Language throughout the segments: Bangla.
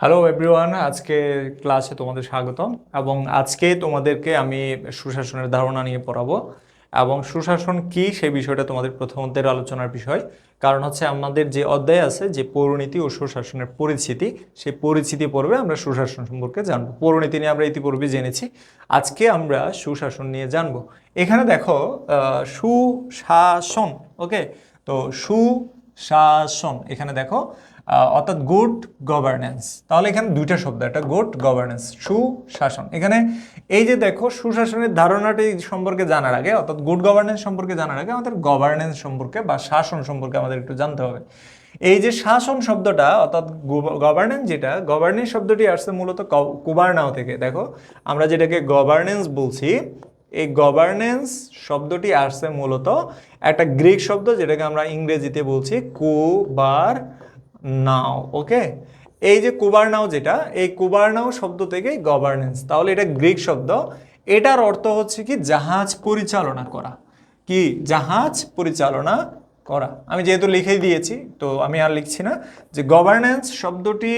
হ্যালো এভরিওয়ান আজকে ক্লাসে তোমাদের স্বাগতম এবং আজকে তোমাদেরকে আমি সুশাসনের ধারণা নিয়ে পড়াবো এবং সুশাসন কি সেই বিষয়টা তোমাদের প্রথমদের আলোচনার বিষয়। কারণ হচ্ছে আমাদের যে অধ্যায় আছে, যে পৌরনীতি ও সুশাসনের পরিচিতি, সেই পরিচিতি পর্বে আমরা সুশাসন সম্পর্কে জানব। পৌরনীতি নিয়ে আমরা ইতিপূর্বে জেনেছি। আজকে আমরা সুশাসন নিয়ে জানব। এখানে দেখো সুশাসন ওকে তো সুশাসন, এখানে দেখো অর্থাৎ গুড গভর্নেন্স তাহলে এখানে দুইটা শব্দ, একটা গুড গভর্নেন্স সুশাসন। এখানে এই যে দেখো, সুশাসনের ধারণাটি সম্পর্কে জানার আগে, অর্থাৎ গুড গভর্নেন্স সম্পর্কে জানার আগে, আমাদের গভর্নেন্স সম্পর্কে বা শাসন সম্পর্কে আমাদের একটু জানতে হবে। এই যে শাসন শব্দটা, অর্থাৎ গভর্নেন্স যেটা গভর্নেন্স শব্দটি আসছে মূলত কুবারনাও থেকে। দেখো, আমরা যেটাকে গভর্নেন্স বলছি, এই গভর্নেন্স শব্দটি আসছে মূলত একটা গ্রিক শব্দ, যেটাকে আমরা ইংরেজিতে বলছি কুবার নাও ওকে এই যে কুবার নাও যেটা, এই কুবার নাও শব্দ থেকেই গভর্নেন্স তাহলে এটা গ্রিক শব্দ। এটার অর্থ হচ্ছে কি, জাহাজ পরিচালনা করা। কি? জাহাজ পরিচালনা করা। আমি যেহেতু লিখেই দিয়েছি, তো আমি আর লিখছি না। যে গভর্নেন্স শব্দটি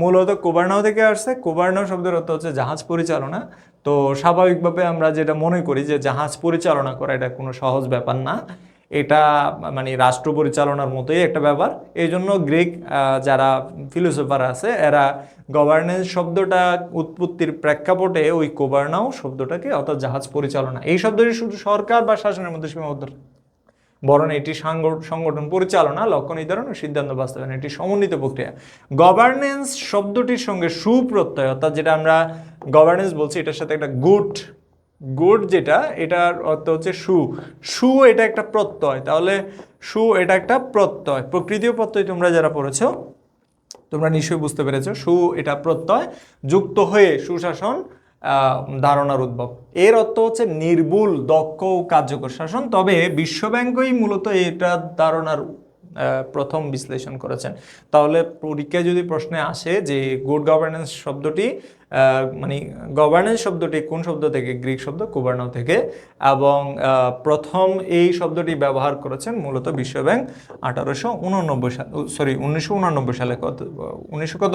মূলত কুবার্নাও থেকে আসছে। কুবার্নাও শব্দের অর্থ হচ্ছে জাহাজ পরিচালনা। তো স্বাভাবিকভাবে আমরা যেটা মনে করি যে জাহাজ পরিচালনা করা, এটা কোনো সহজ ব্যাপার না। এটা মানে রাষ্ট্র পরিচালনার মতোই একটা ব্যাপার। এই জন্য গ্রিক যারা ফিলোসফার আছে, এরা গভর্নেন্স শব্দটা উৎপত্তির প্রেক্ষাপটে ওই কোবার্নাও শব্দটাকে, অর্থাৎ জাহাজ পরিচালনা, এই শব্দটি শুধু সরকার বা শাসনের মধ্যে সীমাবদ্ধ বরং এটি সাংগ- সংগঠন পরিচালনা লক্ষ্য নির্ধারণ ও সিদ্ধান্ত বাস্তবায়ন, এটি সমন্বিত প্রক্রিয়া। গভর্নেন্স শব্দটির সঙ্গে সুপ্রত্যয়, অর্থাৎ যেটা আমরা গভর্নেন্স বলছি, এটার সাথে একটা গুড গুড যেটা, এটার অর্থ হচ্ছে সু। সু এটা একটা প্রত্যয়। তাহলে সু এটা একটা প্রত্যয়। প্রকৃতীয় প্রত্যয় তোমরা যারা পড়েছো, তোমরা নিশ্চয়ই বুঝতে পেরেছ, সু এটা প্রত্যয় যুক্ত হয়ে সুশাসন ধারণার উদ্ভব। এর অর্থ হচ্ছে নির্ভুল দক্ষ ও কার্যকর শাসন। তবে বিশ্বব্যাংকই মূলত এটা ধারণার প্রথম বিশ্লেষণ করেছেন। তাহলে পরীক্ষায় যদি প্রশ্নে আসে যে গুড গভর্নেন্স শব্দটি মানে গভর্নেন্স শব্দটি কোন শব্দ থেকে? গ্রিক শব্দ কুবার্নাও থেকে। এবং প্রথম এই শব্দটি ব্যবহার করেছেন মূলত বিশ্বব্যাংক আঠারোশো উননব্বই সাল সরি উনিশশো উননব্বই সালে কত, উনিশশো কত?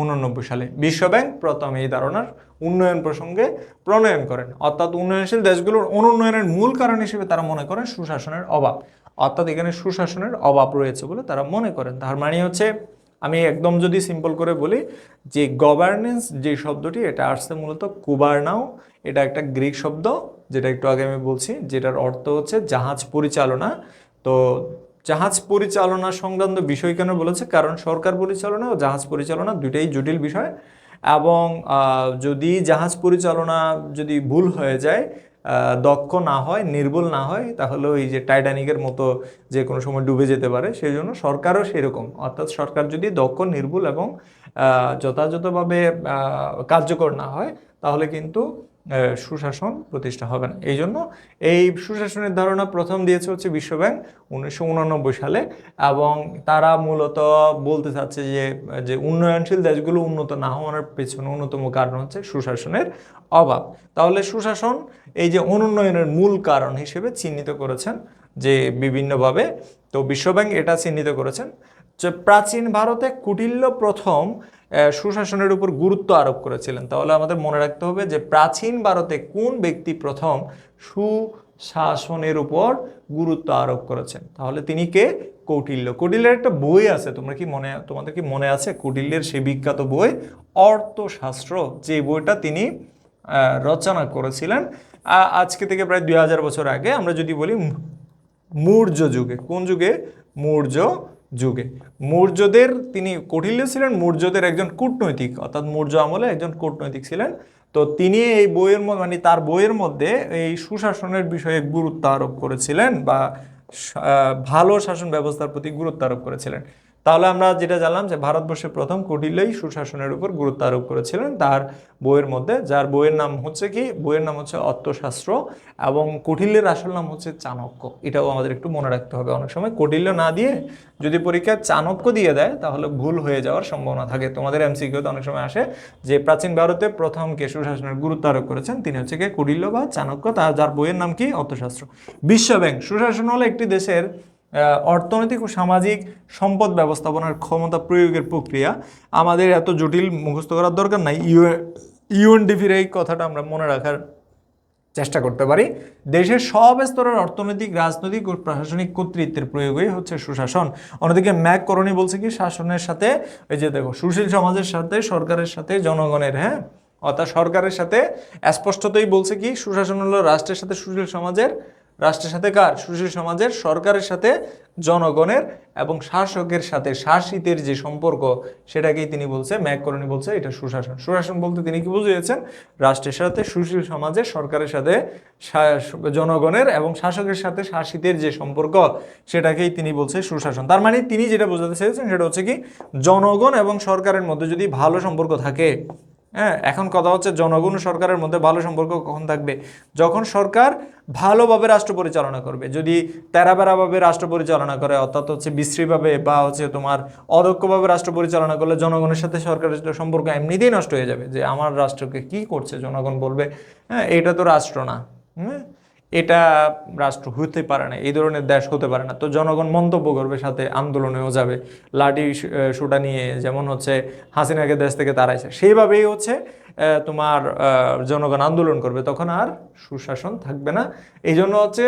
উননব্বই সালে। বিশ্বব্যাংক প্রথম এই ধারণার উন্নয়ন প্রসঙ্গে প্রণয়ন করেন। অর্থাৎ উন্নয়নশীল দেশগুলোর অনুন্নয়নের মূল কারণ হিসেবে তারা মনে করেন সুশাসনের অভাব। অর্থাৎ এখানে সুশাসনের অভাব রয়েছে বলে তারা মনে করেন। তার মানে হচ্ছে আমি একদম যদি সিম্পল করে বলি, যে গভর্নেন্স যে শব্দটি, এটা আসছে মূলত কুবারনাও, এটা একটা গ্রিক শব্দ, যেটা একটু আগে আমি বলছি, যেটার অর্থ হচ্ছে জাহাজ পরিচালনা। তো জাহাজ পরিচালনা সংক্রান্ত বিষয় কেন বলেছে? কারণ সরকার পরিচালনা ও জাহাজ পরিচালনা দুইটাই জটিল বিষয়। এবং যদি জাহাজ পরিচালনা যদি ভুল হয়ে যায় দক্ষ না হয়, নির্বল না হয়, তাহলে ওই যে টাইটানিকের মতো যে কোনো সময় ডুবে যেতে পারে, সেই জন্য সরকারও সেরকম। অর্থাৎ সরকার যদি দক্ষ নির্ভুল এবং যথাযথভাবে কার্যকর না হয়, তাহলে কিন্তু সুশাসন প্রতিষ্ঠা হবে না। এই জন্য এই সুশাসনের ধারণা প্রথম দিয়েছে হচ্ছে বিশ্বব্যাংক উনিশশো উননব্বই সালে এবং তারা মূলত বলতে চাচ্ছে যে যে উন্নয়নশীল দেশগুলো উন্নত না হওয়ার পেছনে অন্যতম কারণ হচ্ছে সুশাসনের অভাব। তাহলে সুশাসন এই যে অনুন্নয়নের মূল কারণ হিসেবে চিহ্নিত করেছেন যে বিভিন্নভাবে, তো বিশ্বব্যাংক এটা চিহ্নিত করেছেন। যে প্রাচীন ভারতে কুটিল্য প্রথম সুশাসনের উপর গুরুত্ব আরোপ করেছিলেন। তাহলে আমাদের মনে রাখতে হবে যে প্রাচীন ভারতে কোন ব্যক্তি প্রথম সুশাসনের উপর গুরুত্ব আরোপ করেছেন? তাহলে তিনি কে? কৌটিল্য। কৌটিল্যের একটা বই আছে, তোমরা কি মনে, তোমাদের কি মনে আছে? কৌটিল্যের সেই বিখ্যাত বই অর্থশাস্ত্র, যে বইটা তিনি রচনা করেছিলেন। আজকে থেকে প্রায় দুই হাজার বছর আগে আমরা যদি বলি মৌর্য যুগে। কোন যুগে? মৌর্য যুগে। মৌর্যদের তিনি কৌটিল্য ছিলেন, মৌর্যদের একজন কূটনৈতিক, অর্থাৎ মৌর্য আমলে একজন কূটনৈতিক ছিলেন। তো তিনি এই বইয়ের মানে তার বইয়ের মধ্যে এই সুশাসনের বিষয়ে গুরুত্ব আরোপ করেছিলেন বা ভালো শাসন ব্যবস্থার প্রতি গুরুত্ব আরোপ করেছিলেন। তাহলে আমরা যেটা জানলাম যে ভারতবর্ষের প্রথম কৌটিল্যই সুশাসনের উপর গুরুত্ব আরোপ করেছিলেন তার বইয়ের মধ্যে, যার বইয়ের নাম হচ্ছে কি? বইয়ের নাম হচ্ছে অর্থশাস্ত্র এবং কৌটিল্যের আসল নাম হচ্ছে চাণক্য। এটাও আমাদের একটু মনে রাখতে হবে। অনেক সময় কুটিল্য না দিয়ে যদি পরীক্ষায় চাণক্য দিয়ে দেয়, তাহলে ভুল হয়ে যাওয়ার সম্ভাবনা থাকে। তোমাদের এমসিকিউতে অনেক সময় আসে যে প্রাচীন ভারতে প্রথম কে সুশাসনের গুরুত্ব আরোপ করেছেন, তিনি হচ্ছে কি? কুটিল্য বা চাণক্য। তার যার বইয়ের নাম কি? অর্থশাস্ত্র। বিশ্বব্যাংক। সুশাসন হলো একটি দেশের অর্থনৈতিক ও সামাজিক সম্পদ ব্যবস্থাপনার ক্ষমতা প্রয়োগের প্রক্রিয়া। আমাদের এত জটিল মুখস্থ করার দরকার নাই। ইউ ইউএনডিপির এই কথাটা আমরা মনে রাখার চেষ্টা করতে পারি। দেশের সব স্তরের অর্থনৈতিক, রাজনৈতিক ও প্রশাসনিক কর্তৃত্বের প্রয়োগই হচ্ছে সুশাসন। অন্যদিকে ম্যাক করণী বলছে কি, শাসনের সাথে, এই যে দেখো, সুশীল সমাজের সাথে, সরকারের সাথে, জনগণের হ্যাঁ? অর্থাৎ সরকারের সাথে স্পষ্টতই বলছে কি, সুশাসন হলো রাষ্ট্রের সাথে সুশীল সমাজের রাষ্ট্রের সাথে কার? সুশীল সমাজের, সরকারের সাথে, জনগণের এবং শাসকের সাথে। শাসিতের যে সম্পর্ক, সেটাকেই তিনি বলছে, ম্যাক করণী বলছে, এটা সুশাসন। সুশাসন বলতে তিনি কি বুঝিয়েছেন? রাষ্ট্রের সাথে, সুশীল সমাজের, সরকারের সাথে জনগণের এবং শাসকের সাথে শাসিতের যে সম্পর্ক, সেটাকেই তিনি বলছে সুশাসন। তার মানে তিনি যেটা বোঝাতে চেয়েছেন, সেটা হচ্ছে কি, জনগণ এবং সরকারের মধ্যে যদি ভালো সম্পর্ক থাকে হ্যাঁ এখন কথা হচ্ছে জনগণ সরকারের মধ্যে ভালো সম্পর্ক কখন থাকবে? যখন সরকার ভালোভাবে রাষ্ট্র পরিচালনা করবে, যদি তেরাবেরাভাবে রাষ্ট্র পরিচালনা করে, অর্থাৎ হচ্ছে বিশ্রীভাবে বা হচ্ছে তোমার অদক্ষভাবে রাষ্ট্র পরিচালনা করলে জনগণের সাথে সরকারের সম্পর্ক এমনিতেই নষ্ট হয়ে যাবে, যে আমার রাষ্ট্রকে কি করছে জনগণ বলবে? হ্যাঁ এটা তো রাষ্ট্র না। হুম এটা রাষ্ট্র হতে পারে না, এই ধরনের দেশ হতে পারে না। তো জনগণ মন্তব্য করবে সাথে আন্দোলনেও যাবে। লাঠি সুটা নিয়ে যেমন হচ্ছে হাসিনাকে দেশ থেকে তাড়াইছে, সেইভাবেই হচ্ছে তোমার জনগণ আন্দোলন করবে, তখন আর সুশাসন থাকবে না। এই জন্য হচ্ছে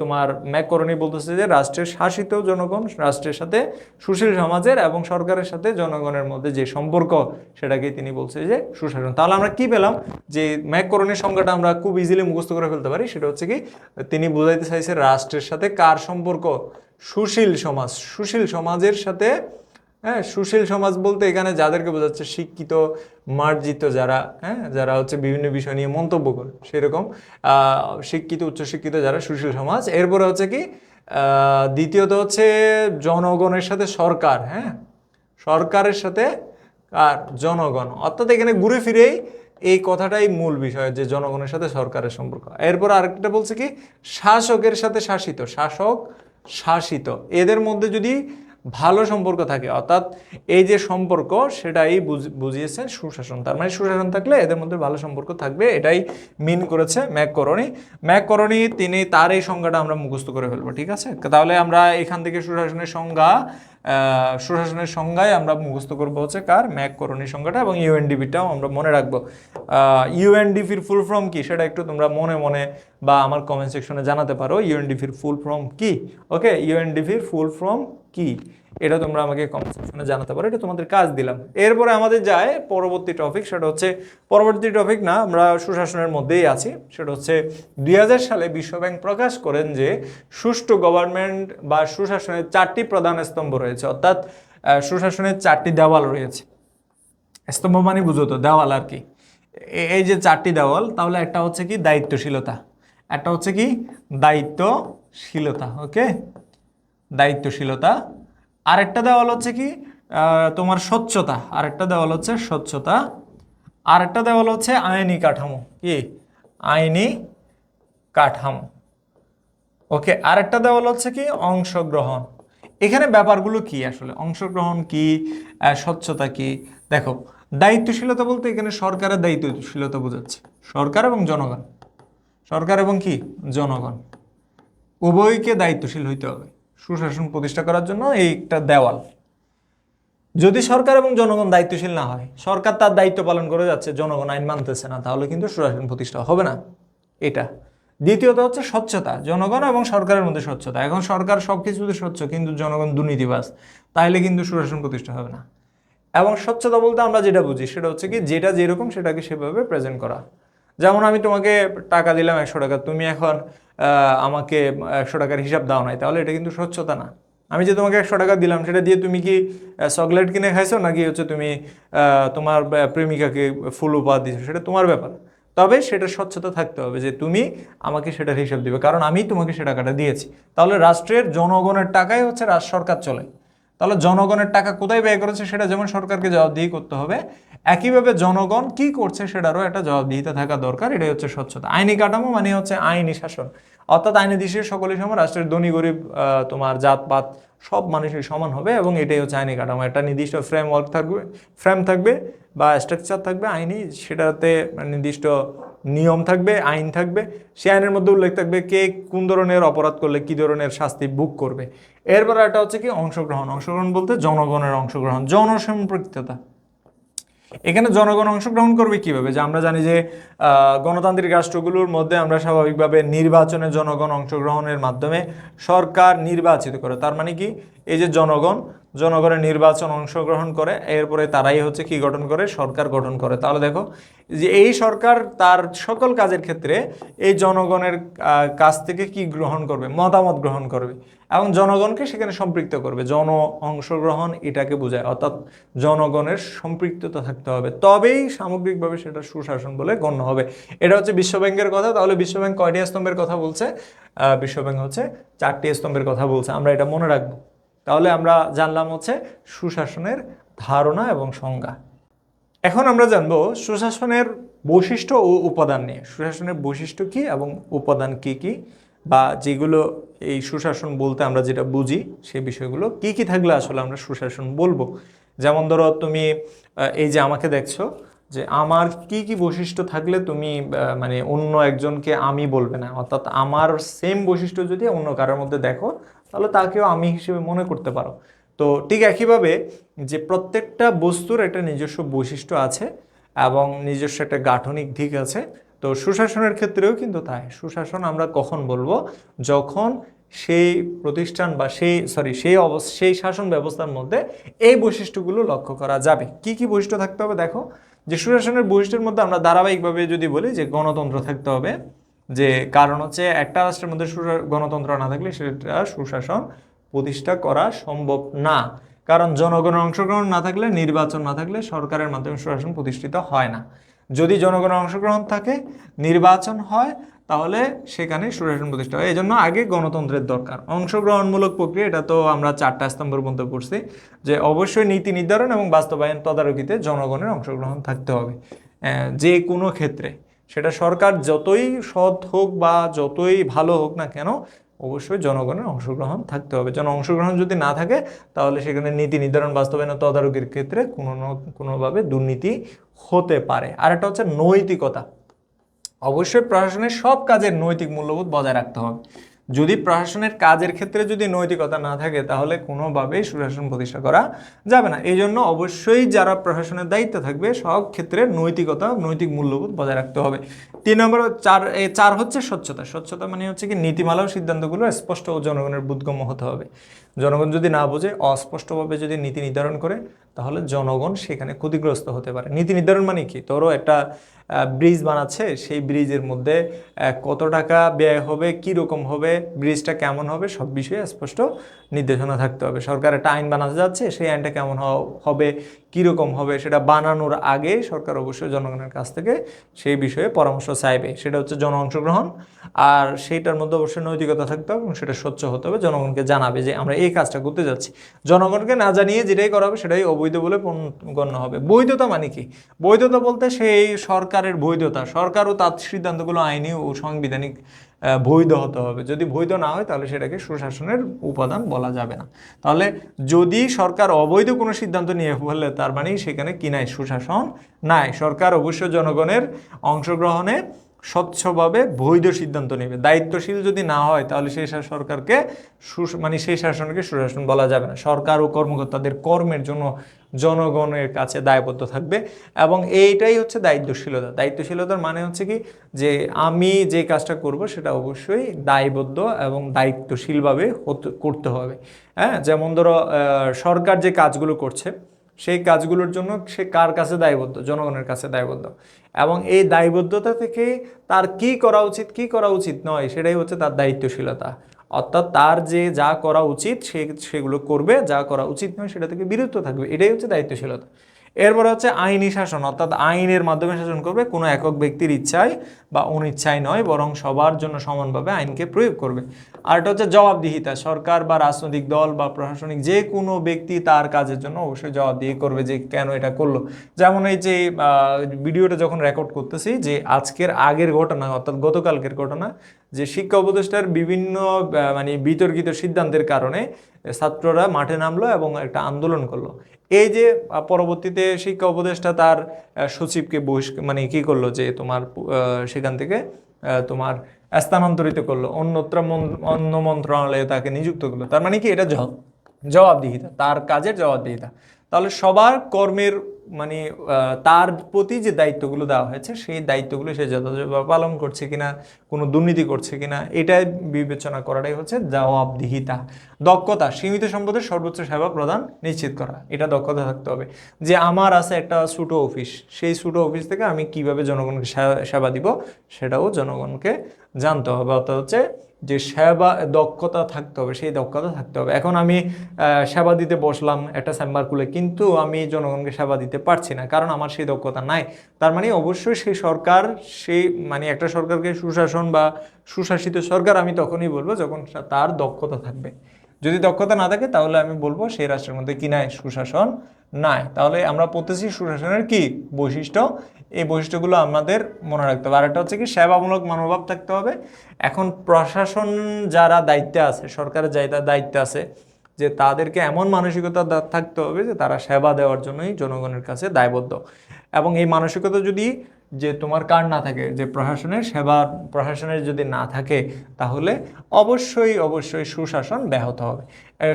তোমার ম্যাকরণী বলতেছে যে রাষ্ট্রের শাসিত জনগণ, রাষ্ট্রের সাথে সুশীল সমাজের এবং সরকারের সাথে জনগণের মধ্যে যে সম্পর্ক, সেটাকেই তিনি বলছে যে সুশাসন। তাহলে আমরা কি পেলাম? যে ম্যাকরণীর সংজ্ঞাটা আমরা খুব ইজিলি মুখস্থ করে ফেলতে পারি, সেটা হচ্ছে কি, তিনি বোঝাইতে চাইছে রাষ্ট্রের সাথে কার সম্পর্ক? সুশীল সমাজ, সুশীল সমাজের সাথে হ্যাঁ সুশীল সমাজ বলতে এখানে যাদেরকে বোঝাচ্ছে শিক্ষিত, মার্জিত যারা হ্যাঁ যারা হচ্ছে বিভিন্ন বিষয় নিয়ে মন্তব্য করে, সেরকম। শিক্ষিত, উচ্চশিক্ষিত যারা সুশীল সমাজ। এরপরে হচ্ছে কি দ্বিতীয়ত হচ্ছে জনগণের সাথে সরকার হ্যাঁ। সরকারের সাথে আর জনগণ। অর্থাৎ এখানে ঘুরে ফিরেই এই কথাটাই মূল বিষয়, যে জনগণের সাথে সরকারের সম্পর্ক। এরপর আরেকটা বলছে কি, শাসকের সাথে শাসিত, শাসক শাসিত। এদের মধ্যে যদি ভালো সম্পর্ক থাকে। অর্থাৎ এই যে সম্পর্ক, সেটাই বুঝ- বুঝিয়েছেন সুশাসন। তার মানে সুশাসন থাকলে এদের মধ্যে ভালো সম্পর্ক থাকবে, এটাই মিন করেছে ম্যাক করণী ম্যাক করণী তিনি তার এই সংজ্ঞাটা আমরা মুখস্থ করে ফেলব, ঠিক আছে? তাহলে আমরা এখান থেকে সুশাসনের সংজ্ঞা সুশাসনের সংজ্ঞায় আমরা মুখস্থ করব হচ্ছে কার? ম্যাক করণী সংজ্ঞাটা এবং ইউএনডিপিটাও আমরা মনে রাখব। ইউএনডিপির ফুল ফর্ম কি? সেটা একটু তোমরা মনে মনে বা আমার কমেন্ট সেকশনে জানাতে পারো। ইউএনডিপির ফুল ফর্ম কি? ওকে ইউএনডিপির ফুল ফর্ম কি? এটা তোমরা আমাকে কমেন্ট সেকশনে জানাতে পারো। এটা তোমাদের কাজ দিলাম। এরপরে আমাদের যায় পরবর্তী টপিক সেটা হচ্ছে পরবর্তী টপিক না, আমরা সুশাসনের মধ্যেই আছি। সেটা হচ্ছে দুই হাজার সালে বিশ্বব্যাংক প্রকাশ করেন যে সুষ্ঠু গভর্নমেন্ট বা সুশাসনের চারটি প্রধান স্তম্ভ রয়েছে। অর্থাৎ সুশাসনের চারটি দেওয়াল রয়েছে। স্তম্ভ মানে বুঝো তো, দেওয়াল আর কি। এই যে চারটি দেওয়াল, তাহলে একটা হচ্ছে কি? দায়িত্বশীলতা। একটা হচ্ছে কি? দায়িত্বশীলতা ওকে দায়িত্বশীলতা। আরেকটা দেওয়াল হচ্ছে কি? তোমার স্বচ্ছতা। আরেকটা দেওয়াল হচ্ছে স্বচ্ছতা। আরেকটা দেওয়াল হচ্ছে আইনি কাঠামো। কি? আইনি কাঠামো। ওকে, আরেকটা দেওয়াল হচ্ছে কি? অংশগ্রহণ। এখানে ব্যাপারগুলো কি আসলে? অংশগ্রহণ কি? স্বচ্ছতা কি? দেখো, দায়িত্বশীলতা বলতে এখানে সরকারের দায়িত্বশীলতা বোঝাচ্ছে। সরকার এবং জনগণ। সরকার এবং কি? জনগণ। উভয়কে দায়িত্বশীল হইতে হবে। সুশাসন প্রতিষ্ঠা করার জন্য এই একটা দেওয়াল। যদি সরকার এবং জনগণ দায়িত্বশীল না হয়, সরকার তার দায়িত্ব পালন করে যাচ্ছে, জনগণ আইন মানতেছে না, তাহলে কিন্তু সুশাসন প্রতিষ্ঠা হবে না। এটা। দ্বিতীয়ত হচ্ছে স্বচ্ছতা, জনগণ এবং সরকারের মধ্যে স্বচ্ছতা। এখন সরকার সব কিছুতে স্বচ্ছ, কিন্তু জনগণ দুর্নীতিবাস তাহলে কিন্তু সুশাসন প্রতিষ্ঠা হবে না। এবং স্বচ্ছতা বলতে আমরা যেটা বুঝি, সেটা হচ্ছে কি, যেটা যেরকম সেটাকে সেভাবে প্রেজেন্ট করা। যেমন আমি তোমাকে টাকা দিলাম একশো টাকা, তুমি এখন আমাকে একশো টাকার হিসাব দাও নাই। তাহলে এটা কিন্তু স্বচ্ছতা না। আমি যে তোমাকে একশো টাকা দিলাম, সেটা দিয়ে তুমি কি চকলেট কিনে খাইছো? নাকি হচ্ছে তুমি তোমার প্রেমিকাকে ফুল উপহার দিয়েছ সেটা তোমার ব্যাপার। তবে সেটা স্বচ্ছতা থাকতে হবে যে তুমি আমাকে সেটার হিসাব দিবে। কারণ আমি তোমাকে সে টাকাটা দিয়েছি। তাহলে রাষ্ট্রের জনগণের টাকাই হচ্ছে রাষ্ট্র সরকার চলে। তাহলে জনগণের টাকা কোথায় ব্যয় করেছে, সেটা যেমন সরকারকে জবাবদিহি করতে হবে একইভাবে জনগণ কি করছে সেটারও একটা জবাবদিহিতা থাকা দরকার, এটাই হচ্ছে স্বচ্ছতা। আইনি কাঠামো মানে হচ্ছে আইনি শাসন। অর্থাৎ আইনি দেশের সকলেই সমান, রাষ্ট্রের ধনী, গরিব তোমার জাতপাত সব মানুষই সমান হবে এবং এটাই হচ্ছে আইনি কাঠামো। একটা নির্দিষ্ট ফ্রেমওয়ার্ক থাকবে ফ্রেম থাকবে বা স্ট্রাকচার থাকবে আইনি, সেটাতে নির্দিষ্ট নিয়ম থাকবে, আইন থাকবে। সে আইনের মধ্যে উল্লেখ থাকবে কে কোন ধরনের অপরাধ করলে কি ধরনের শাস্তি ভোগ করবে। এরপর একটা হচ্ছে কি, অংশগ্রহণ। অংশগ্রহণ বলতে জনগণের অংশগ্রহণ, জনসম্পৃক্ততা। এখানে জনগণ অংশগ্রহণ করবে কীভাবে? যে আমরা জানি যে গণতান্ত্রিক রাষ্ট্রগুলোর মধ্যে আমরা স্বাভাবিকভাবে নির্বাচনে জনগণ অংশগ্রহণের মাধ্যমে সরকার নির্বাচিত করে। তার মানে কি? এই যে জনগণ, জনগণের নির্বাচন অংশগ্রহণ করে, এরপরে তারাই হচ্ছে কি গঠন করে? সরকার গঠন করে। তাহলে দেখো, যে এই সরকার তার সকল কাজের ক্ষেত্রে এই জনগণের কাছ থেকে কি গ্রহণ করবে? মতামত গ্রহণ করবে। এবং জনগণকে সেখানে সম্পৃক্ত করবে। জন অংশগ্রহণ এটাকে বোঝায়। অর্থাৎ জনগণের সম্পৃক্ততা থাকতে হবে। তবেই সামগ্রিকভাবে সেটা সুশাসন বলে গণ্য হবে। এটা হচ্ছে বিশ্বব্যাংকের কথা। তাহলে বিশ্বব্যাংক কয়টি স্তম্ভের কথা বলছে? বিশ্বব্যাংক হচ্ছে চারটি স্তম্ভের কথা বলছে। আমরা এটা মনে রাখব। তাহলে আমরা জানলাম হচ্ছে সুশাসনের ধারণা এবং সংজ্ঞা। এখন আমরা জানব সুশাসনের বৈশিষ্ট্য ও উপাদান নিয়ে। সুশাসনের বৈশিষ্ট্য কি এবং উপাদান কি কি? বা যেগুলো এই সুশাসন বলতে আমরা যেটা বুঝি, সেই বিষয়গুলো কি কি থাকলে আসলে আমরা সুশাসন বলব? যেমন ধরো তুমি এই যে আমাকে দেখছ যে আমার কি কি বৈশিষ্ট্য থাকলে তুমি মানে অন্য একজনকে আমি বলবে না। অর্থাৎ আমার সেম বৈশিষ্ট্য যদি অন্য কারোর মধ্যে দেখো তাহলে তাকেও আমি হিসেবে মনে করতে পারো। তো ঠিক একইভাবে যে প্রত্যেকটা বস্তুর একটা নিজস্ব বৈশিষ্ট্য আছে এবং নিজস্ব একটা গাঠনিক দিক আছে, তো সুশাসনের ক্ষেত্রেও কিন্তু তাই। সুশাসন আমরা কখন বলব? যখন সেই প্রতিষ্ঠান বা সেই সরি সেই অবস্থা সেই শাসন ব্যবস্থার মধ্যে এই বৈশিষ্ট্যগুলো লক্ষ্য করা যাবে। কি কি বৈশিষ্ট্য থাকতে হবে? দেখো, যে সুশাসনের বৈশিষ্ট্যের মধ্যে আমরা ধারাবাহিকভাবে যদি বলি যে গণতন্ত্র থাকতে হবে যে কারণ হচ্ছে একটা রাষ্ট্রের মধ্যে গণতন্ত্র না থাকলে সেটা সুশাসন প্রতিষ্ঠা করা সম্ভব না। কারণ জনগণের অংশগ্রহণ না থাকলে, নির্বাচন না থাকলে সরকারের মাধ্যমে সুশাসন প্রতিষ্ঠিত হয় না। যদি জনগণের অংশগ্রহণ থাকে, নির্বাচন হয়, তাহলে সেখানে সুশাসন প্রতিষ্ঠা হয়। এই জন্য আগে গণতন্ত্রের দরকার। অংশগ্রহণমূলক প্রক্রিয়া, এটা তো আমরা চারটা স্তম্ভের মধ্যে পড়ছি, যে অবশ্যই নীতি নির্ধারণ এবং বাস্তবায়ন তদারকিতে জনগণের অংশগ্রহণ থাকতে হবে। যে কোনো ক্ষেত্রে। সেটা সরকার যতই সৎ হোক বা যতই ভালো হোক না কেন, অবশ্যই জনগণের অংশগ্রহণ থাকতে হবে। জন অংশগ্রহণ যদি না থাকে, তাহলে সেখানে নীতি নির্ধারণ, বাস্তবায়ন তদারকির ক্ষেত্রে কোনো কোনোভাবে দুর্নীতি হতে পারে। আর একটা হচ্ছে নৈতিকতা। অবশ্যই প্রশাসনের সব কাজের নৈতিক মূল্যবোধ বজায় রাখতে হবে। যদি প্রশাসনের কাজের ক্ষেত্রে যদি নৈতিকতা না থাকে, তাহলে কোনোভাবেই সুশাসন প্রতিষ্ঠা করা যাবে না। এই জন্য অবশ্যই যারা প্রশাসনের দায়িত্বে থাকবে, সব ক্ষেত্রে নৈতিকতা, নৈতিক মূল্যবোধ বজায় রাখতে হবে। তিন নম্বর চার চার হচ্ছে স্বচ্ছতা। স্বচ্ছতা মানে হচ্ছে কি, নীতিমালা ও সিদ্ধান্তগুলো স্পষ্ট ও জনগণের বোধগম্য হতে হবে। জনগণ যদি না বোঝে, অস্পষ্টভাবে যদি নীতি নির্ধারণ করে তাহলে জনগণ সেখানে ক্ষতিগ্রস্ত হতে পারে। নীতি নির্ধারণ মানে কি? তোরও একটা ব্রিজ বানাচ্ছে, সেই ব্রিজের মধ্যে কত টাকা ব্যয় হবে কি রকম হবে ব্রিজটা কেমন হবে, সব বিষয়ে স্পষ্ট নির্দেশনা থাকতে হবে। সরকার একটা আইন বানাতে যাচ্ছে, সেই আইনটা কেমন হবে কি রকম হবে, সেটা বানানোর আগে সরকার অবশ্যই জনগণের কাছ থেকে সেই বিষয়ে পরামর্শ চাইবে। সেটা হচ্ছে জন অংশগ্রহণ, আর সেইটার মধ্যে অবশ্যই নৈতিকতা থাকতে হবে এবং সেটা স্বচ্ছ হতে হবে। জনগণকে জানাবে যে আমরা এই কাজটা করতে যাচ্ছি। জনগণকে না জানিয়ে যেটাই করা হবে, সেটাই অবৈধ বলে পণ- গণ্য হবে। বৈধতা মানে কি? বৈধতা বলতে সেই সরকারের বৈধতা। সরকার ও তার সিদ্ধান্তগুলো আইনি ও সাংবিধানিক বৈধ হতে হবে। যদি বৈধ না হয়, তাহলে সেটাকে সুশাসনের উপাদান বলা যাবে না। তাহলে যদি সরকার অবৈধ কোনো সিদ্ধান্ত নিয়ে ফেললে তার মানে সেখানে কি নাই সুশাসন নাই। সরকার অবশ্য জনগণের অংশগ্রহণে স্বচ্ছভাবে বৈধ সিদ্ধান্ত নেবে। দায়িত্বশীল যদি না হয়, তাহলে সেই সরকারকে মানে সেই শাসনকে সুশাসন বলা যাবে না। সরকার ও কর্মকর্তাদের কর্মের জন্য জনগণের কাছে দায়বদ্ধ থাকবে এবং এইটাই হচ্ছে দায়িত্বশীলতা। দায়িত্বশীলতার মানে হচ্ছে কি? যে আমি যে কাজটা করব, সেটা অবশ্যই দায়বদ্ধ এবং দায়িত্বশীলভাবে করতে হবে। হ্যাঁ? যেমন ধরো সরকার যে কাজগুলো করছে সেই কাজগুলোর জন্য সে কার কাছে দায়বদ্ধ? জনগণের কাছে দায়বদ্ধ। এবং এই দায়বদ্ধতা থেকে তার কি করা উচিত, কি করা উচিত নয়, সেটাই হচ্ছে তার দায়িত্বশীলতা। অর্থাৎ তার যে যা করা উচিত সে, সেগুলো করবে, যা করা উচিত নয়, সেটা থেকে বিরুদ্ধ থাকবে। এটাই হচ্ছে দায়িত্বশীলতা। এরপর হচ্ছে আইনি শাসন, অর্থাৎ আইনের মাধ্যমে শাসন করবে, কোনো একক ব্যক্তির ইচ্ছায় বা অনিচ্ছায় নয়, বরং সবার জন্য সমানভাবে আইনকে প্রয়োগ করবে। আর এটা হচ্ছে জবাবদিহিতা, সরকার বা রাজনৈতিক দল বা প্রশাসনিক যে কোনো ব্যক্তি তার কাজের জন্য অবশ্যই জবাবদিহি করবে যে কেন এটা করল। যেমন এই যে ভিডিওটা যখন রেকর্ড করতেছি যে আজকের আগের ঘটনা, অর্থাৎ গতকালকের ঘটনা, যে শিক্ষা উপদেষ্টার বিভিন্ন মানে বিতর্কিত সিদ্ধান্তের কারণে ছাত্ররা মাঠে নামলো এবং একটা আন্দোলন করল। এই যে পরবর্তীতে শিক্ষা উপদেষ্টা তার সচিবকে বহিষ্ মানে কি করল যে, তোমার সেখান থেকে তোমার স্থানান্তরিত করল। অন্যত্র অন্য মন্ত্রণালয়ে তাকে নিযুক্ত করল। তার মানে কি? এটা জবাবদিহিতা। তার কাজের জবাবদিহিতা। তাহলে সবার কর্মের মানে তার প্রতি যে দায়িত্বগুলো দেওয়া হয়েছে, সেই দায়িত্বগুলো সে যথাযথভাবে পালন করছে কিনা, কোনো দুর্নীতি করছে কিনা, এটাই বিবেচনা করাটাই হচ্ছে জবাবদিহিতা। দক্ষতা, সীমিত সম্পদের সর্বোচ্চ সেবা প্রদান নিশ্চিত করা, এটা দক্ষতা থাকতে হবে। যে আমার আছে একটা ছোটো অফিস, সেই ছোটো অফিস থেকে আমি কীভাবে জনগণকে সেবা দিব, সেটাও জনগণকে জানতে হবে। অর্থাৎ হচ্ছে যে সেবা দক্ষতা থাকতে হবে, সেই দক্ষতা থাকতে হবে। এখন আমি সেবা দিতে বসলাম একটা চেম্বার খুলে, কিন্তু আমি জনগণকে সেবা দিতে পারছি না, কারণ আমার সেই দক্ষতা নাই। তার মানে অবশ্যই সেই সরকার, সেই মানে একটা সরকারকে সুশাসন বা সুশাসিত সরকার আমি তখনই বলব যখন তার দক্ষতা থাকবে। যদি দক্ষতা না থাকে, তাহলে আমি বলব সেই রাষ্ট্রের মধ্যে কি নাই? সুশাসন নাই। তাহলে আমরা পড়তেছি সুশাসনের কি বৈশিষ্ট্য? এই বৈশিষ্ট্যগুলো আমাদের মনে রাখতে হবে। আরেকটা হচ্ছে কি, সেবামূলক মনোভাব থাকতে হবে। এখন প্রশাসন যারা দায়িত্বে আছে, সরকারের যারা দায়িত্বে আছে, যে তাদেরকে এমন মানসিকতা থাকতে হবে যে তারা সেবা দেওয়ার জন্যই জনগণের কাছে দায়বদ্ধ। এবং এই মানসিকতা যদি যে তোমার কার না থাকে, যে প্রশাসনের সেবা, প্রশাসনের যদি না থাকে, তাহলে অবশ্যই অবশ্যই সুশাসন ব্যাহত হবে।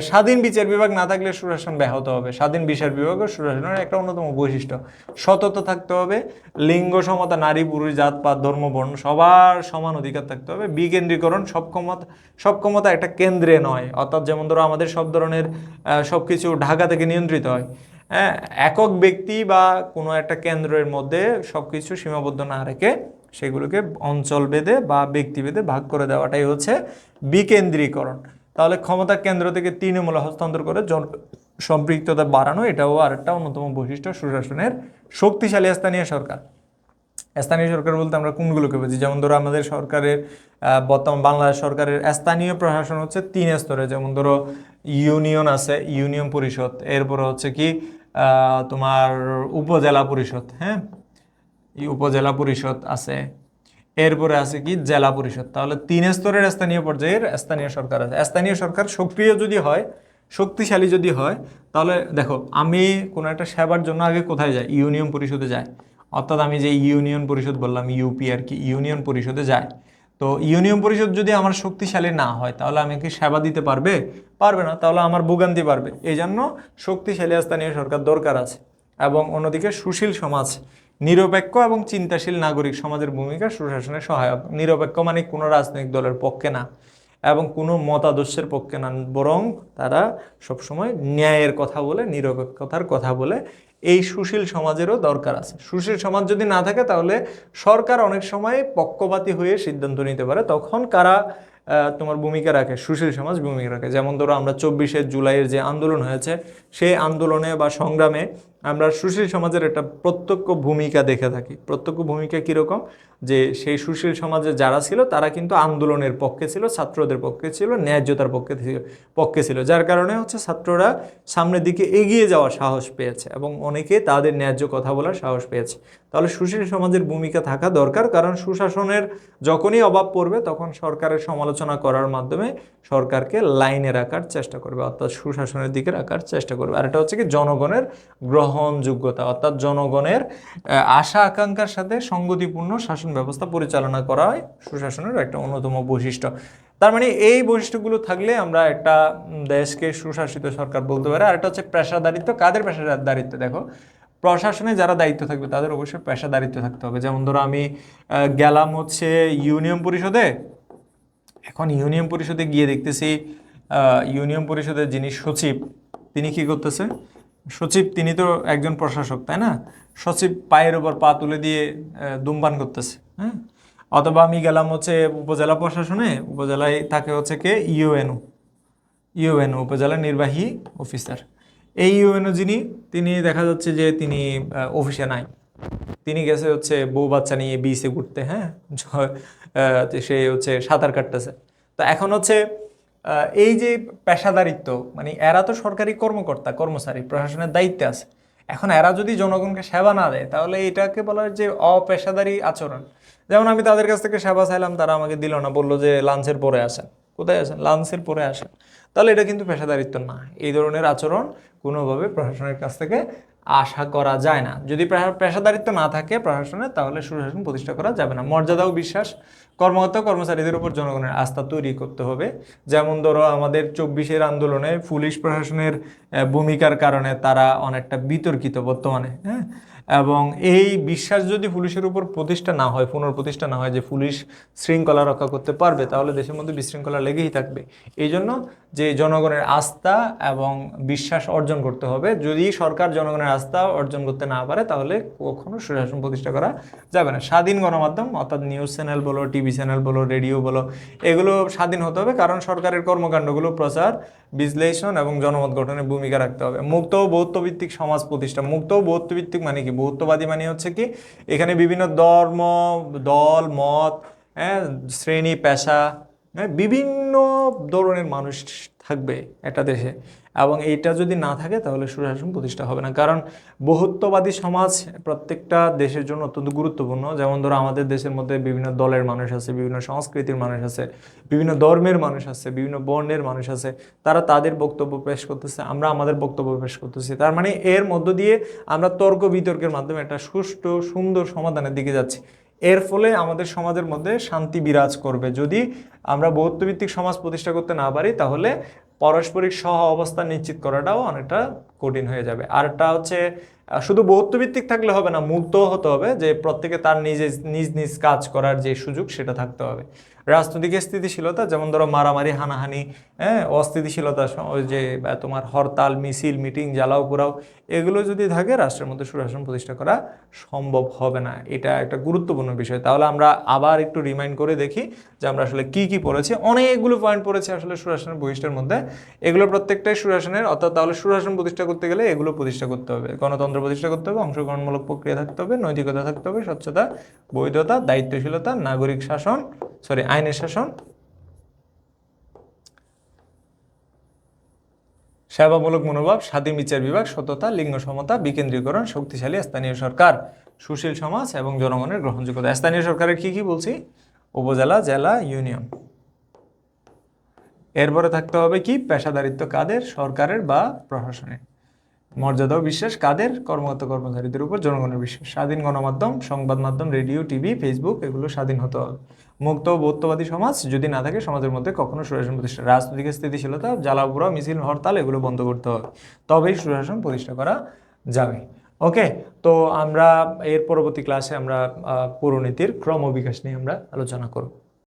স্বাধীন বিচার বিভাগ না থাকলে সুশাসন ব্যাহত হবে। স্বাধীন বিচার বিভাগ ও সুশাসনের একটা অন্যতম বৈশিষ্ট্য। সততা থাকতে হবে, লিঙ্গ সমতা, নারী, পুরুষ, জাত, পাত, ধর্ম, বর্ণ সবার সমান অধিকার থাকতে হবে। বিকেন্দ্রীকরণ সব ক্ষমতা সব ক্ষমতা একটা কেন্দ্রে নয়। অর্থাৎ যেমন ধরো আমাদের সব ধরনের সব কিছু ঢাকা থেকে নিয়ন্ত্রিত হয়। হ্যাঁ একক ব্যক্তি বা কোনো একটা কেন্দ্রের মধ্যে সব কিছু সীমাবদ্ধ না রেখে সেগুলোকে অঞ্চল ভেদে বা ব্যক্তিভেদে ভাগ করে দেওয়াটাই হচ্ছে বিকেন্দ্রীকরণ। তাহলে ক্ষমতা কেন্দ্র থেকে তৃণমূলে হস্তান্তর করে জন সম্পৃক্ততা বাড়ানো এটাও আরেকটা অন্যতম বৈশিষ্ট্য সুশাসনের শক্তিশালী স্থানীয় সরকার। স্থানীয় সরকার বলতে আমরা কোনগুলোকে বুঝি? যেমন ধরো আমাদের সরকারের বর্তমান বাংলাদেশ সরকারের স্থানীয় প্রশাসন হচ্ছে তিন স্তরে। যেমন ধরো ইউনিয়ন আছে, ইউনিয়ন পরিষদ। এরপরে হচ্ছে কি তোমার উপজেলা পরিষদ হ্যাঁ? উপজেলা পরিষদ আছে। এরপরে আছে কি, জেলা পরিষদ। তাহলে তিন স্তরের স্থানীয় পর্যায়ের স্থানীয় সরকার আছে। স্থানীয় সরকার সক্রিয় যদি হয়, শক্তিশালী যদি হয়, তাহলে দেখো, আমি কোনো একটা সেবার জন্য আগে কোথায় যাই? ইউনিয়ন পরিষদে যাই। অর্থাৎ আমি যে ইউনিয়ন পরিষদ বললাম ইউপি আর কি, ইউনিয়ন পরিষদে যাই। তো ইউনিয়ন পরিষদ যদি আমার শক্তিশালী না হয়, তাহলে আমি কি সেবা দিতে পারবে? পারবে না, তাহলে আমার ভোগান্তি পারবে এই জন্য শক্তিশালী স্থানীয় সরকার দরকার আছে এবং অন্যদিকে সুশীল সমাজ, নিরপেক্ষ এবং চিন্তাশীল নাগরিক সমাজের ভূমিকা সুশাসনের সহায়ক। নিরপেক্ষ মানে কোনো রাজনৈতিক দলের পক্ষে না এবং কোনো মতাদর্শের পক্ষে না, বরং তারা সবসময় ন্যায়ের কথা বলে, নিরপেক্ষতার কথা বলে এই সুশীল সমাজেরও দরকার আছে। সুশীল সমাজ যদি না থাকে, তাহলে সরকার অনেক সময় পক্ষপাতী হয়ে সিদ্ধান্ত নিতে পারে। তখন কারা তোমার ভূমিকা রাখে? সুশীল সমাজ ভূমিকা রাখে। যেমন ধরো, আমরা চব্বিশে জুলাইয়ের যে আন্দোলন হয়েছে, সেই আন্দোলনে বা সংগ্রামে আমরা সুশীল সমাজের একটা প্রত্যক্ষ ভূমিকা দেখে থাকি। প্রত্যক্ষ ভূমিকা কীরকম? যে সেই সুশীল সমাজে যারা ছিল, তারা কিন্তু আন্দোলনের পক্ষে ছিল, ছাত্রদের পক্ষে ছিল, ন্যায্যতার পক্ষে ছিল পক্ষে ছিল। যার কারণে হচ্ছে ছাত্ররা সামনের দিকে এগিয়ে যাওয়ার সাহস পেয়েছে এবং অনেকে তাদের ন্যায্য কথা বলার সাহস পেয়েছে। তাহলে সুশীল সমাজের ভূমিকা থাকা দরকার, কারণ সুশাসনের যখনই অভাব পড়বে, তখন সরকারের সমালোচনা করার মাধ্যমে সরকারকে লাইনে রাখার চেষ্টা করবে, অর্থাৎ সুশাসনের দিকে রাখার চেষ্টা করবে। আর এটা হচ্ছে কি, জনগণের গ্রহণযোগ্যতা অর্থাৎ জনগণের আশা আকাঙ্ক্ষার সাথে সঙ্গতিপূর্ণ শাসন ব্যবস্থা পরিচালনা করা হয়, সুশাসনের একটা অন্যতম বৈশিষ্ট্য। তার মানে এই বৈশিষ্ট্যগুলো থাকলে আমরা একটা দেশকে সুশাসিত সরকার বলতে পারি। আর একটা হচ্ছে পেশাদারিত্ব। কাদের পেশাদারিত্ব? দেখো, প্রশাসনে যারা দায়িত্ব থাকবে তাদের অবশ্যই পেশাদারিত্ব থাকতে হবে। যেমন ধরো আমি গেলাম হচ্ছে ইউনিয়ন পরিষদে। এখন ইউনিয়ন পরিষদে গিয়ে দেখতেছি ইউনিয়ন পরিষদের যিনি সচিব, তিনি কি করতেছে? সচিব তিনি তো একজন প্রশাসক তাই না? সচিব পায়ের উপর পা তুলে দিয়ে আহ, ধূমপান করতেছে হ্যাঁ? অথবা আমি গেলাম হচ্ছে উপজেলা প্রশাসনে উপজেলায় থাকে হচ্ছে কে? ইউএনও। ইউএনও উপজেলা নির্বাহী অফিসার। এই ইউএনও যিনি তিনি দেখা যাচ্ছে যে তিনি অফিসে নাই। তিনি গেছে হচ্ছে বউ বাচ্চা নিয়ে বিচে ঘুরতে হ্যাঁ? সে হচ্ছে সাঁতার কাটতেছে। তো এখন হচ্ছে এই যে পেশাদারিত্ব মানে এরা তো সরকারি কর্মকর্তা, কর্মচারী, প্রশাসনের দায়িত্বে আছে। এখন এরা যদি জনগণকে সেবা না দেয়, তাহলে এটাকে বলা হয় যে অপেশাদারি আচরণ। যেমন আমি তাদের কাছ থেকে সেবা চাইলাম, তারা আমাকে দিল না, বলল যে লাঞ্চের পরে আসেন। কোথায় আসেন? লাঞ্চের পরে আসেন। তাহলে এটা কিন্তু পেশাদারিত্ব না। এই ধরনের আচরণ কোনোভাবে প্রশাসনের কাছ থেকে আশা করা যায় না। যদি পেশাদারিত্ব না থাকে প্রশাসনে তাহলে সুশাসন প্রতিষ্ঠা করা যাবে না। মর্যাদা ও বিশ্বাস কর্মকর্তা কর্মচারীদের উপর জনগণের আস্থা তৈরি করতে হবে। যেমন ধরো, আমাদের চব্বিশের আন্দোলনে পুলিশ প্রশাসনের ভূমিকার কারণে তারা অনেকটা বিতর্কিত বর্তমানে হ্যাঁ? এবং এই বিশ্বাস যদি পুলিশের উপর প্রতিষ্ঠা না হয়, পুনঃপ্রতিষ্ঠা না হয় যে পুলিশ শৃঙ্খলা রক্ষা করতে পারবে, তাহলে দেশের মধ্যে বিশৃঙ্খলা লেগেই থাকবে। এই জন্য যে জনগণের আস্থা এবং বিশ্বাস অর্জন করতে হবে, যদি সরকার জনগণের আস্থা অর্জন করতে না পারে, তাহলে কখনো সুশাসন প্রতিষ্ঠা করা যাবে না। স্বাধীন গণমাধ্যম, অর্থাৎ নিউজ চ্যানেল বলো, টিভি চ্যানেল বলো, রেডিও বলো, এগুলো স্বাধীন হতে হবে কারণ সরকারের কর্মকাণ্ডগুলো প্রচার, বিশ্লেষণ এবং জনমত গঠনে ভূমিকা রাখতে হবে। মুক্ত বৌদ্ধভিত্তিক সমাজ প্রতিষ্ঠা, মুক্ত বৌদ্ধভিত্তিক মানে কি? বৌদ্ধবাদী মানে হচ্ছে কি, এখানে বিভিন্ন ধর্ম, দল, মত হ্যাঁ শ্রেণি, পেশা হ্যাঁ বিভিন্ন ধরনের মানুষ থাকবে একটা দেশে। এবং এইটা যদি না থাকে, তাহলে সুশাসন প্রতিষ্ঠা হবে না। কারণ বহুত্ববাদী সমাজ প্রত্যেকটা দেশের জন্য অত্যন্ত গুরুত্বপূর্ণ। যেমন ধরো, আমাদের দেশের মধ্যে বিভিন্ন দলের মানুষ আছে, বিভিন্ন সংস্কৃতির মানুষ আছে, বিভিন্ন ধর্মের মানুষ আছে, বিভিন্ন বর্ণের মানুষ আছে। তারা তাদের বক্তব্য পেশ করতেছে, আমরা আমাদের বক্তব্য পেশ করতেছি। তার মানে এর মধ্য দিয়ে আমরা তর্ক বিতর্কের মাধ্যমে একটা সুষ্ঠু, সুন্দর সমাধানের দিকে যাচ্ছি। এর ফলে আমাদের সমাজের মধ্যে শান্তি বিরাজ করবে। যদি আমরা বৌদ্ধভিত্তিক সমাজ প্রতিষ্ঠা করতে না পারি, তাহলে পারস্পরিক সহ অবস্থা নিশ্চিত করাটাও অনেকটা কঠিন হয়ে যাবে। আরটা হচ্ছে শুধু বৌদ্ধভিত্তিক থাকলে হবে না মুক্ত হতে হবে যে প্রত্যেকে তার নিজে নিজ নিজ কাজ করার যে সুযোগ, সেটা থাকতে হবে। রাজনৈতিক স্থিতিশীলতা, যেমন ধরো মারামারি, হানাহানি হ্যাঁ অস্থিতিশীলতা ওই যে তোমার হরতাল, মিছিল, মিটিং, জ্বালাও পোড়াও, এগুলো যদি থাকে, রাষ্ট্রের মধ্যে সুশাসন প্রতিষ্ঠা করা সম্ভব হবে না। এটা একটা গুরুত্বপূর্ণ বিষয়। তাহলে আমরা আবার একটু রিমাইন্ড করে দেখি যে আমরা আসলে কি কি পড়েছি। অনেকগুলো পয়েন্ট পড়েছি আসলে সুশাসনের বৈশিষ্ট্যের মধ্যে। এগুলো প্রত্যেকটাই সুশাসনের, অর্থাৎ তাহলে সুশাসন প্রতিষ্ঠা করতে গেলে এগুলো প্রতিষ্ঠা করতে হবে। গণতন্ত্র প্রতিষ্ঠা করতে হবে, অংশগ্রহণমূলক প্রক্রিয়া থাকতে হবে, নৈতিকতা থাকতে হবে, স্বচ্ছতা, বৈধতা, দায়িত্বশীলতা, নাগরিক শাসন সরি আইনের শাসন। সেবামূলক মনোভাব, স্বাধীন বিচার বিভাগ, সততা, লিঙ্গ সমতা, বিকেন্দ্রীকরণ, শক্তিশালী স্থানীয় সরকার, সুশীল সমাজ এবং জনগণের গ্রহণযোগ্যতা। স্থানীয় সরকারের কি কি বলছি? উপজেলা, জেলা, ইউনিয়ন। এরপরে থাকতে হবে কি? পেশাদারিত্ব কাদের? সরকারের বা প্রশাসনের? মর্যাদা ও বিশ্বাস কাদের? কর্মরত কর্মচারীদের উপর জনগণের বিশ্বাস। স্বাধীন গণমাধ্যম, সংবাদ মাধ্যম, রেডিও, টিভি, ফেসবুক, এগুলো স্বাধীন হতে। হবে মুক্ত ও বৌদ্ধবাদী সমাজ যদি না থাকে, সমাজের মধ্যে কখনো সুশাসন প্রতিষ্ঠা রাজনৈতিক স্থিতিশীলতা জ্বালাপুরা মিছিল, হরতাল, এগুলো বন্ধ করতে হবে। তবেই সুশাসন প্রতিষ্ঠা করা যাবে। ওকে, তো আমরা এর পরবর্তী ক্লাসে আমরা পৌরনীতির ক্রমবিকাশ নিয়ে আমরা আলোচনা করব।